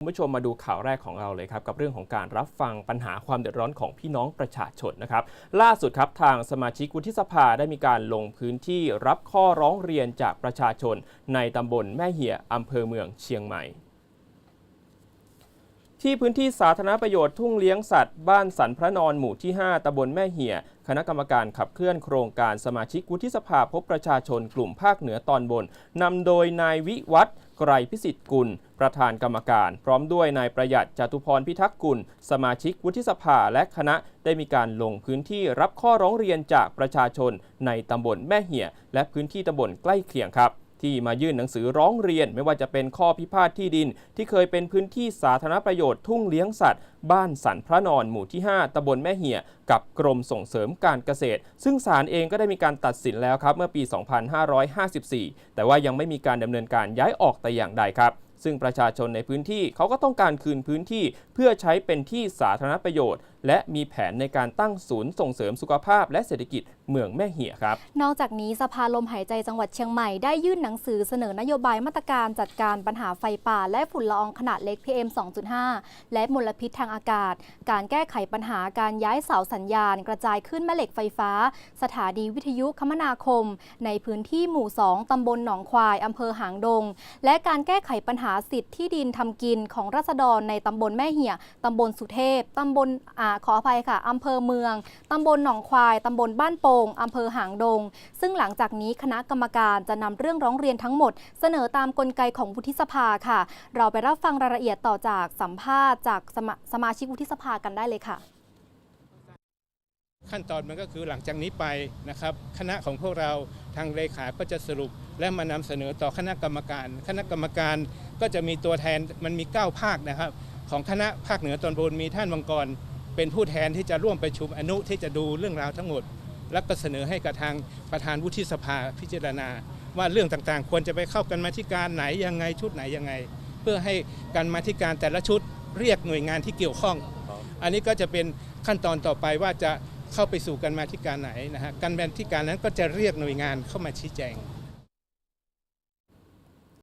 คุณผู้ชมมาดูข่าวแรกของเราเลยครับ กับเรื่องของการรับฟังปัญหาความเดือดร้อนของพี่น้องประชาชนนะครับ ล่าสุดครับทางสมาชิกวุฒิสภาได้มีการลงพื้นที่รับข้อร้องเรียนจากประชาชน ในตำบลแม่เหียอำเภอเมืองเชียงใหม่ ที่พื้นที่สาธารณประโยชน์ทุ่งเลี้ยงสัตว์บ้านสันพระนอนหมู่ที่ 5 ตำบลแม่เหี่ย คณะกรรมการขับเคลื่อนโครงการสมาชิกวุฒิสภาพบประชาชนกลุ่มภาคเหนือตอนบน นำโดยนายวิวัฒน์ไกรพิสิทธิ์กุล ประธานกรรมการ พร้อมด้วยนายประหยัดจตุพรพิทักษ์กุล สมาชิกวุฒิสภาและคณะได้มีการลงพื้นที่รับข้อร้องเรียนจากประชาชนในตำบลแม่เหี่ย และพื้นที่ตำบลใกล้เคียงครับ ที่มายื่นหนังสือร้องเรียน ไม่ว่าจะเป็นข้อพิพาทที่ดิน ที่เคยเป็นพื้นที่สาธารณประโยชน์ทุ่งเลี้ยงสัตว์ บ้านสันพระนอนหมู่ที่ 5ตำบลแม่เหี่ย กับกรมส่งเสริมการเกษตร ซึ่งศาลเองก็ได้มีการตัดสินแล้วครับเมื่อปี 2554 แต่ว่ายังไม่มีการดำเนินการย้ายออกแต่อย่างใดครับซึ่งประชาชนในพื้นที่เขาก็ต้องการคืนพื้นที่เพื่อใช้เป็นที่สาธารณประโยชน์ และมีแผนในการตั้งศูนย์ส่งเสริมสุขภาพและเศรษฐกิจ เมืองแม่เหียครับ นอกจากนี้สภาลมหายใจจังหวัดเชียงใหม่ได้ยื่นหนังสือเสนอนโยบายมาตรการจัดการปัญหาไฟป่า และฝุ่นละอองขนาดเล็ก PM 2.5 และมลพิษทางอากาศ การแก้ไขปัญหาการย้ายเสาสัญญาณ กระจายขึ้นแม่เหล็กไฟฟ้า สถานีวิทยุคมนาคม ในพื้นที่หมู่ 2 ตำบลหนองควายอำเภอหางดง และการแก้ไขปัญหาสิทธิที่ดินทำกินของราษฎรในตำบลแม่เหี่ยตำบลสุเทพตำบลอาขออภัยค่ะอำเภอเมืองตำบลหนองควายตำบลบ้านโปงอำเภอหางดง ซึ่งหลังจากนี้คณะกรรมการจะนำเรื่องร้องเรียนทั้งหมด เสนอตามกลไกของวุฒิสภาค่ะ เราไปรับฟังรายละเอียดต่อจากสัมภาษณ์จากสมาสมาชิกวุฒิสภากันได้เลยค่ะ ขั้นตอนมันก็คือหลังจากนี้ไปนะครับ คณะของพวกเราทางเลขาก็จะสรุป และมานำเสนอต่อคณะกรรมการ คณะกรรมการก็จะมีตัวแทนมันมี 9 ภาคนะครับ ของคณะภาคเหนือตอนบนมีท่านมังกร เป็นผู้แทนที่จะร่วมประชุมอนุที่จะดูเรื่องราวทั้งหมด และก็เสนอให้กับทางประธานวุฒิสภาพิจารณา ว่าเรื่องต่างๆ ควรจะไปเข้ากันมาธิการไหนยังไงชุดไหนยังไง เพื่อให้การมาธิการแต่ละชุดเรียกหน่วยงานที่เกี่ยวข้อง อันนี้ก็จะเป็นขั้นตอนต่อไปว่าจะเข้าไปสู่การมาธิการไหนนะฮะการมาธิการนั้นก็จะเรียกหน่วยงานเข้ามาชี้แจง